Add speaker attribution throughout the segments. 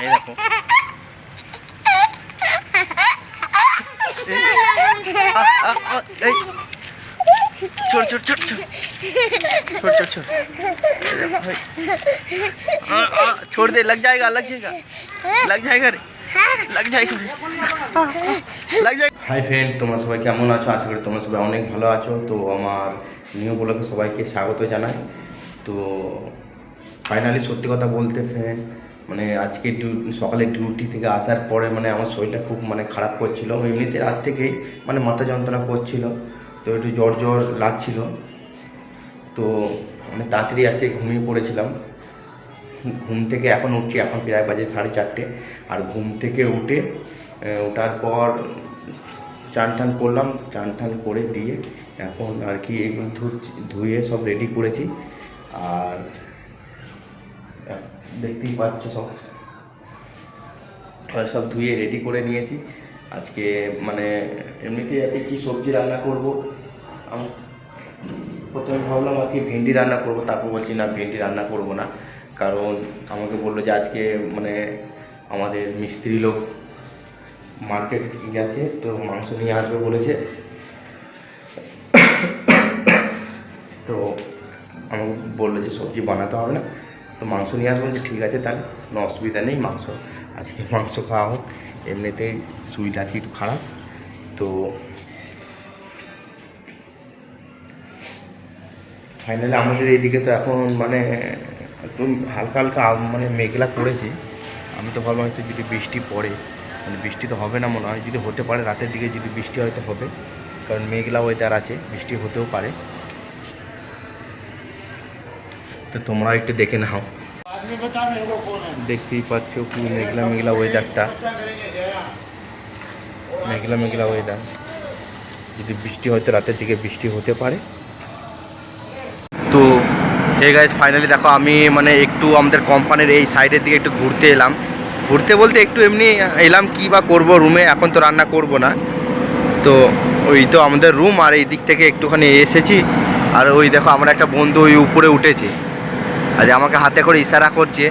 Speaker 1: এই দেখো এই, আ, আ, আ, এই छोड़ छोड़ छोड़ छोड़ छोड़ छोड़ छोड़ आ, आ, छोड़ दे लग जाएगा लग जाएगा लग जाएगा रे लग जाएगा रे लग जाएगा হাই ফ্রেন্ড তোমরা সবাই কেমন আছো আশা করি তোমরা সবাই অনেক ভালো আছো তো আমার নিউ ব্লগে সবাইকে স্বাগত জানাই তো ফাইনালি সত্যি কথা বলতে ফ্রেন্ড মানে আজকে সকালে ডিউটি থেকে আসার পরে মানে আমার শরীরটা খুব মানে খারাপ করছিল। এমনিতে রাত থেকেই মানে মাথা যন্ত্রণা করছিল। তো একটু জ্বর জ্বর লাগছিল। তো মানে তাড়াতাড়ি আছে ঘুমিয়ে পড়েছিলাম। ঘুম থেকে এখন উঠছি, এখন প্রায় বাজে সাড়ে চারটে। আর ঘুম থেকে উঠে ওঠার পর চান টান করলাম। চান টান করে দিয়ে এখন আর কি এগুলো ধুয়ে সব রেডি করেছি। আর দেখতেই পাচ্ছ সব। সব ধুয়ে রেডি করে নিয়েছি। আজকে মানে এমনিতেই আজকে কি সবজি রান্না করব? আমি প্রথমে ভাবলাম আজকে ভেন্ডি রান্না করব, তারপর বলছি না ভেন্ডি রান্না করব না। কারণ আমাকে বলল যে আজকে মানে আমাদের মিস্ত্রি লোক মার্কেট গেছে, তো মাংস নিয়ে আসবে বলেছে। তো আমাকে বলল যে সবজি বানাতে হবে না। তো মাংস নিয়ে আসব ঠিক আছে তাহলে, কোনো অসুবিধা নেই, মাংস, আজকে মাংস খাওয়া হোক। এমনিতেই সুইট আছে একটু খারাপ, তো ফাইনালি আমাদের এইদিকে তো এখন মানে একটু হালকা হালকা মানে মেঘলা করেছে। আমি তো ভাবলাম হয়তো যদি বৃষ্টি পড়ে মানে বৃষ্টি তো হবে না মনে হয়, যদি হতে পারে রাতের দিকে যদি বৃষ্টি হয়তো হবে, কারণ মেঘলা ওয়েদার আছে, বৃষ্টি হতেও পারে। তো তোমরা একটু দেখে নাও। দেখতেই পাচ্ছ কি মেঘলা মেঘলা ওয়েদারটা মেঘলা মেঘলা ওয়েদার যদি বৃষ্টি হয়তো রাতের দিকে বৃষ্টি হতে পারে। তো, হে গাইজ ফাইনালি দেখো আমি মানে একটু আমাদের কোম্পানির এই সাইডের দিকে একটু ঘুরতে এলাম। ঘুরতে বলতে একটু এমনি এলাম কি বা করব রুমে এখন তো রান্না করব না। তো, ওই তো আমাদের রুম আর এই দিক থেকে একটুখানি এসেছি। আর ওই দেখো, আমার একটা বন্ধু ওই উপরে উঠেছে। আর আমাকে হাতে করে ইশারা করছে,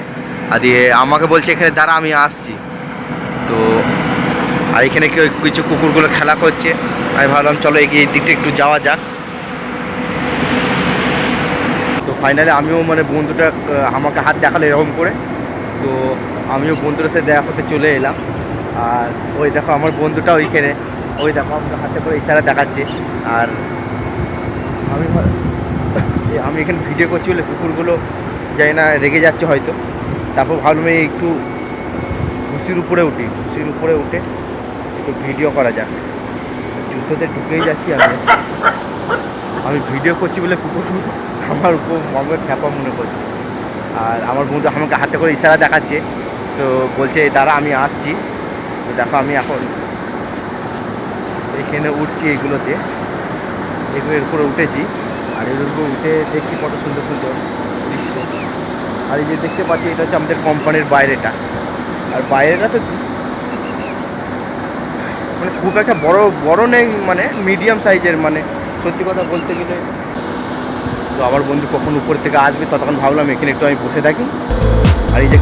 Speaker 1: আর দিয়ে আমাকে বলছে, এখানে দাঁড়া, আমি আসছি। তো আর এখানে কেউ কিছু কুকুরগুলো খেলা করছে। আমি ভাবলাম, চলো এগিয়ে, এই দিকটা একটু যাওয়া যাক। তো ফাইনালি আমিও মানে বন্ধুটা আমাকে হাত দেখাল এরকম করে। তো আমিও বন্ধুর সাথে দেখা করতে চলে এলাম। আর ওই দেখো আমার বন্ধুটা ওইখানে। ওই দেখো আমাকে হাতে করে ইশারা দেখাচ্ছে। আর আমি আমি এখানে ভিডিও করছি বলে কুকুরগুলো যাই না, রেগে যাচ্ছে হয়তো। তারপর ভাবলাম এই একটু ভুসির উপরে উঠি। ভুসির উপরে উঠে একটু ভিডিও করা যাক। জুতোতে ঢুকেই যাচ্ছি আমি। আমি ভিডিও করছি বলে কুকুরগুলো আমার উপর মগের খ্যাপা মনে করছে। আর আমার বন্ধু আমাকে হাতে করে ইশারা দেখাচ্ছে। তো বলছে দাঁড়া, আমি আসছি। তো দেখো, আমি এখন এখানে উঠছি এইগুলোতে এগুলোর উপরে উঠেছি। আর এর উপরে উঠে দেখছি কত সুন্দর সুন্দর আর এই যে দেখতে পাচ্ছি, এটা হচ্ছে আমাদের কোম্পানির বাইরেটা। আর বাইরেটা তো মানে খুব একটা বড় বড় নেই মানে মিডিয়াম সাইজের মানে সত্যি কথা বলতে গেলে। তো আমার বন্ধু কখন উপর থেকে আসবে, ততক্ষণ ভাবলাম এখানে একটু আমি বসে থাকি। আর এই যে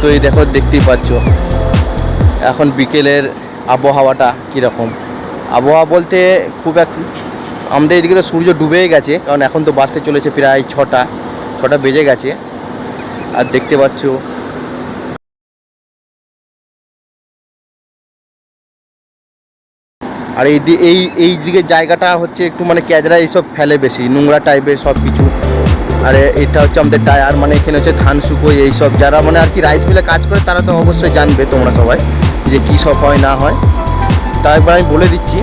Speaker 1: তো এই দেখো, দেখতেই পাচ্ছ। এখন বিকেলের আবহাওয়াটা কীরকম? আবহাওয়া বলতে খুব এক আমাদের এদিকে তো সূর্য ডুবেই গেছে, কারণ এখন তো বাসতে চলেছে প্রায় ছটা। ছটা বেজে গেছে, আর দেখতে পাচ্ছ। আর এই এই এই দিকের জায়গাটা হচ্ছে একটু মানে ক্যাজরা এইসব ফেলে বেশি, নোংরা টাইপের সব কিছু। আর এটা হচ্ছে আমাদের টায়ার মানে এখানে হচ্ছে ধান শুকোয় এইসব যারা মানে আর কি রাইস মিলে কাজ করে, তারা তো অবশ্যই জানবে তোমরা সবাই যে কী সব হয়, না হয়। তা একবার আমি বলে দিচ্ছি।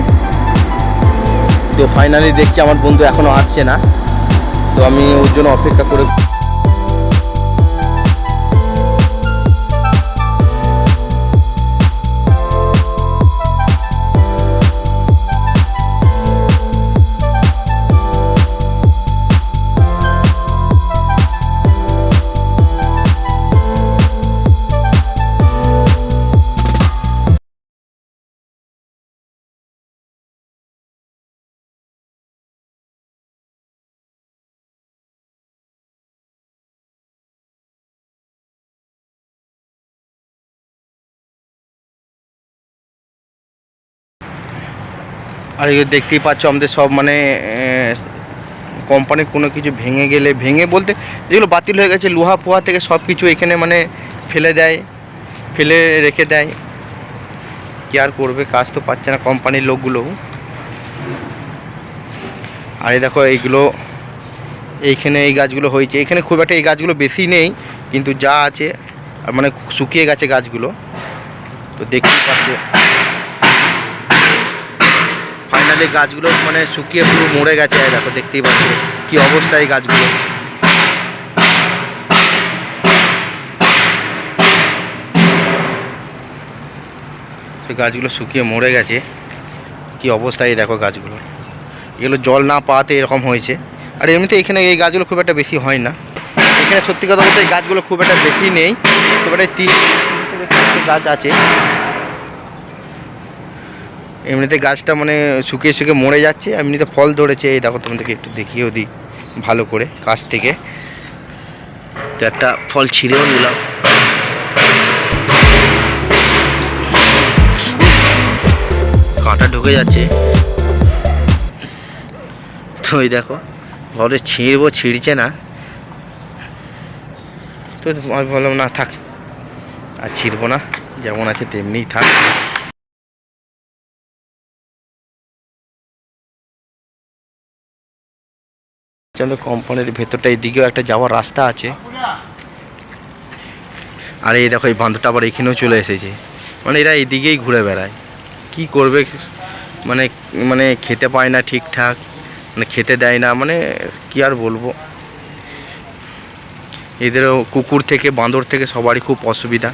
Speaker 1: তো ফাইনালি দেখছি আমার বন্ধু এখনও আসছে না। তো আমি ওর জন্য অপেক্ষা করে আর এই দেখতেই পাচ্ছ আমাদের সব মানে কোম্পানির কোনো কিছু ভেঙে গেলে, ভেঙে বলতে যেগুলো বাতিল হয়ে গেছে, লোহা পোহা থেকে সব কিছু এখানে মানে ফেলে দেয়, ফেলে রেখে দেয়। কি আর করবে, কাজ তো পাচ্ছে না কোম্পানির লোকগুলো। আর এই দেখো, এইগুলো, এইখানে এই গাছগুলো হয়েছে। এখানে খুব একটা এই গাছগুলো বেশি নেই, কিন্তু যা আছে মানে শুকিয়ে গেছে গাছগুলো। তো দেখতেই পাচ্ছ। ফাইনালি গাছগুলো মানে শুকিয়ে পুরো মরে গেছে দেখো, দেখতেই পাচ্ছ কি অবস্থা এই গাছগুলো। গাছগুলো শুকিয়ে মরে গেছে, কি অবস্থায় দেখো গাছগুলো। এগুলো জল না পাওয়াতে এরকম হয়েছে। আর এমনিতে এখানে এই গাছগুলো খুব একটা বেশি হয় না। এখানে সত্যি কথা বলতে গাছগুলো খুব একটা বেশি নেই, খুব একটা তিন গাছ আছে। এমনিতে গাছটা মানে শুকিয়ে শুকিয়ে মরে যাচ্ছে, এমনিতে ফল ধরেছে। এই দেখো তোমাদেরকে একটু দেখিয়েও দিই, ভালো করে কাছ থেকে। তো একটা ফল ছিঁড়েও নিলাম। কাঁটা ঢুকে যাচ্ছে। তো এই দেখো, ঘরে ছিঁড়বো, ছিঁড়ছে না। তো আমি বললাম, না থাক, আর ছিঁড়বো না, যেমন আছে তেমনিই থাক। আমাদের কোম্পানির ভেতরটা এদিকেও একটা যাওয়ার রাস্তা আছে। আর এই দেখো এই বাঁধটা আবার এখানেও চলে এসেছে। মানে এরা এদিকেই ঘুরে বেড়ায়। কি করবে? মানে মানে খেতে পায় না ঠিকঠাক মানে খেতে দেয় না মানে কি আর বলব? এদেরও কুকুর থেকে বাঁদর থেকে সবারই খুব অসুবিধা।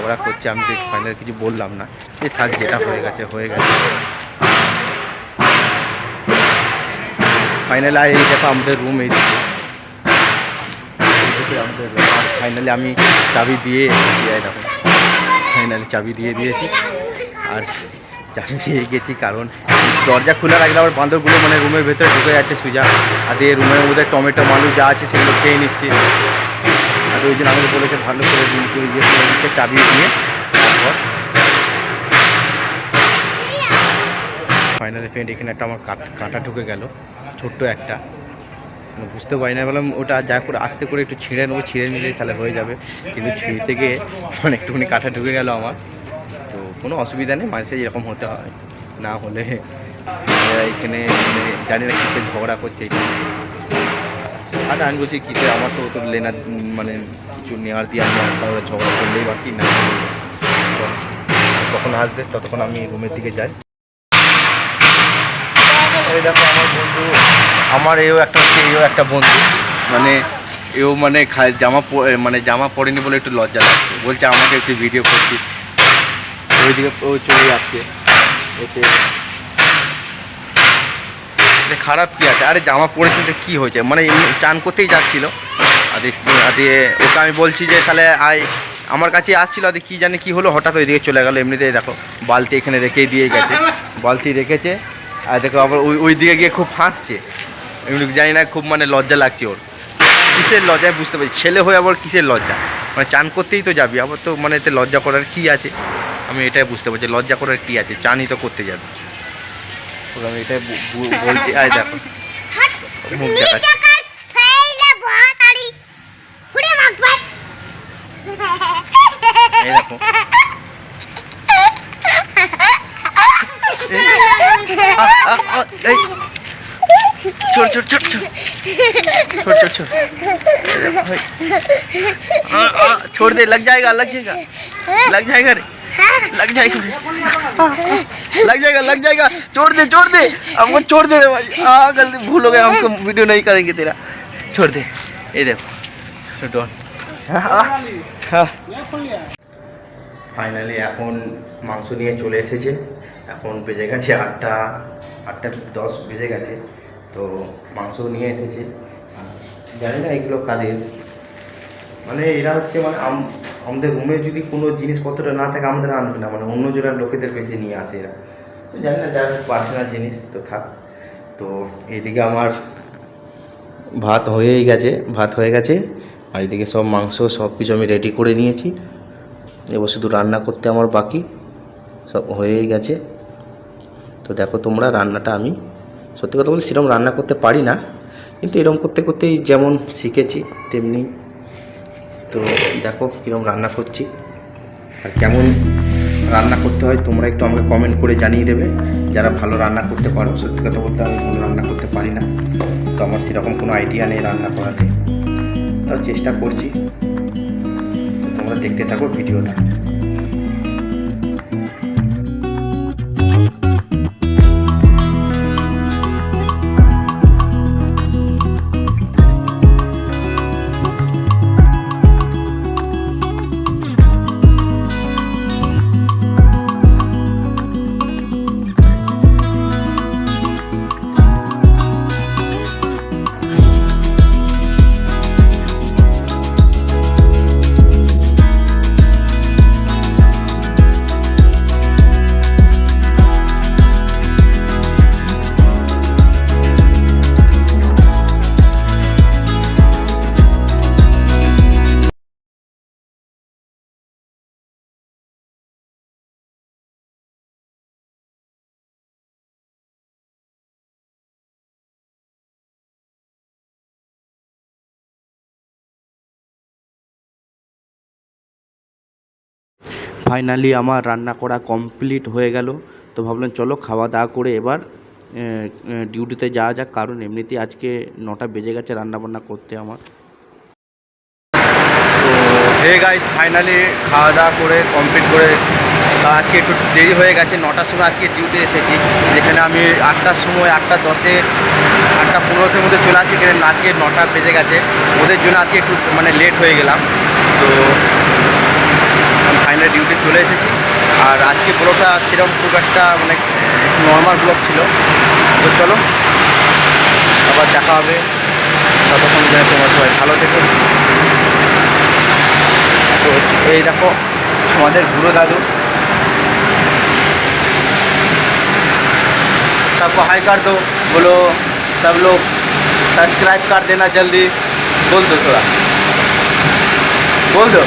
Speaker 1: ঝগড়া করছে, আমি তো ফাইনাল কিছু বললাম না। যে থাক, যেটা হয়ে গেছে হয়ে গেছে। ফাইনাল আর এই দেখো আমাদের রুম এই দিকে ফাইনালি আমি চাবি দিয়ে এসেছি দেখো। ফাইনালি চাবি দিয়ে দিয়েছি। আর চাবি দিয়ে গেছি কারণ দরজা খোলা রাখলে আবার বাঁদরগুলো মানে রুমের ভেতরে ঢুকে যাচ্ছে সুজা। আর এই রুমের মধ্যে টমেটো মালু যা আছে সেগুলো খেয়ে নিচ্ছে। ওই জন্য আমাকে বলেছে ভালো করে দিন করে ইয়ে করে দিতে চাবি দিয়ে তারপর ফাইনালি ফ্রেন্ড এখানে একটা আমার কাট- ঢুকে গেল, ছোট্ট একটা। মানে বুঝতে পারি না বললাম ওটা যা করে আস্তে করে একটু ছিঁড়ে নেব, ছিঁড়ে নিলেই তাহলে হয়ে যাবে। কিন্তু ছিঁড়তে গিয়ে মানে একটুখানি কাঁটা ঢুকে গেল আমার। তো কোনো অসুবিধা নেই, মাঝে এরকম হতে হয়। না হলে এখানে মানে জানি না কিসের ঝগড়া করছে এখানে আর আমি বলছি কিসে আমার তো তো লেনার মানে কিছু নেওয়ার দিয়ে আমি আর ঝগড়া করলেই বাকি, না তখন আসবে, ততক্ষণ আমি রুমের দিকে যাই। এই দেখো আমার বন্ধু, আমার এও একটা হচ্ছে, এও একটা বন্ধু। মানে এও মানে জামা মানে জামা পরেনি বলে একটু লজ্জা লাগছে। বলছে, আমাকে একটু ভিডিও করছিস। ওইদিকে ও চলে যাচ্ছে। এতে এতে খারাপ কি আছে? আরে জামা পরেছে তো কী হয়েছে? মানে এমনি চান করতেই যাচ্ছিল। দিয়ে- ওকে আমি বলছি যে তাহলে আয়। আমার কাছে আসছিল আর দিয়ে কী জানি কী হলো, হঠাৎ ওইদিকে চলে গেলো। এমনিতেই দেখো, বালতি এখানে রেখেই দিয়ে গেছে। বালতি রেখেছে। আর দেখো, আবার ওই ওই দিকে গিয়ে খুব ফাঁসছে এমনি জানি না, খুব মানে লজ্জা লাগছে ওর। কিসের লজ্জায় বুঝতে পারছি ছেলে হয়ে আবার কিসের লজ্জা? মানে চান করতেই তো যাবি। আবার তো মানে এতে লজ্জা করার কী আছে? আমি এটাই বুঝতে পারছি, লজ্জা করার কী আছে? চানই তো করতে যাবি। ওকে আমি এটাই বু- বু- বলছি আয় দেখো মুখ দেখাচ্ছে এই দেখো আ, আ, আ, এই छोड़ छोड़ छोड़ छोड़ छोड़ छोड़ छोड़ आ, आ, छोड़ दे लग जाएगा लग जाएगा लग जाएगा रे लग जाएगा रे लग जाएगा लग जाएगा छोड़ दे छोड़ दे हमको छोड़ दे रे भाई हाँ गलती भूल हो गया हमको वीडियो नहीं करेंगे तेरा छोड़ दे ये देखो डॉन ফাইনালি এখন মাংস নিয়ে চলে এসেছে এখন বেজে গেছে আটটা আটটা দশ বেজে গেছে তো মাংস নিয়ে এসেছে আর জানি না এগুলো কাদের মানে এরা হচ্ছে মানে আম- আমাদের রুমে যদি কোনো জিনিসপত্র না থাকে, আমাদের আনবে না। মানে অন্য জনের লোকেদের বেশি নিয়ে আসে এরা। তো জানি না, যার পার্সোনাল জিনিস তো থাক। তো এইদিকে আমার ভাত হয়েই গেছে, ভাত হয়ে গেছে। আর এদিকে সব মাংস, সব কিছু আমি রেডি করে নিয়েছি। এবার শুধু রান্না করতে আমার বাকি। সব হয়েই গেছে। তো দেখো তোমরা রান্নাটা আমি, সত্যি কথা বলতে সেরকম রান্না করতে পারি না। কিন্তু এরকম করতে করতেই যেমন শিখেছি, তেমনি তো দেখো কীরকম রান্না করছি। আর কেমন রান্না করতে হয় তোমরা একটু আমাকে কমেন্ট করে জানিয়ে দেবে। যারা ভালো রান্না করতে পারো, সত্যি কথা বলতে আমি ভালো রান্না করতে পারি না। তো আমার সেরকম কোনো আইডিয়া নেই রান্না করাতে। তাও চেষ্টা করছি। তোমরা দেখতে থাকো ভিডিওটা। ফাইনালি আমার রান্না করা কমপ্লিট হয়ে গেল। তো ভাবলাম চলো খাওয়া দাওয়া করে এবার ডিউটিতে যাওয়া যাক। কারণ এমনিতেই আজকে নটা বেজে গেছে রান্না বান্না করতে আমার। হে গাইস ফাইনালি খাওয়া দাওয়া করে কমপ্লিট করে আজকে একটু দেরি হয়ে গেছে। নটার সময় আজকে ডিউটি এসেছি। যেখানে আমি আটটার সময়, আটটা দশে, আটটা পনেরোতের মধ্যে চলে আসি। এখানে আজকে নটা বেজে গেছে। ওদের জন্য আজকে একটু মানে লেট হয়ে গেলাম। তো ফাইনাল ডিউটি চলে এসেছি আর আজকে ব্লগটা সেরকম খুব একটা মানে নর্মাল ব্লগ ছিল তো চলো আবার দেখা হবে ততক্ষণ যেন তোমার সবাই ভালো থেকো তো এই দেখো আমাদের বুড়ো দাদু सबको हाई कर दो बोलो सब लोग सब्सक्राइब कर देना जल्दी बोल दो थोड़ा बोल दो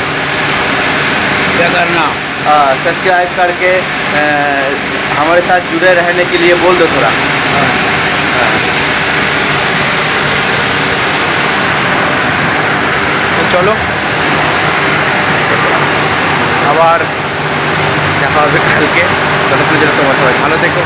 Speaker 2: क्या करना
Speaker 1: सब्सक्राइब करके अ, हमारे साथ जुड़े रहने के लिए बोल दो थोड़ा हाँ। তো চলো আবার দেখা হবে কালকে ততক্ষণ যেন তোমার সবাই ভালো থেকো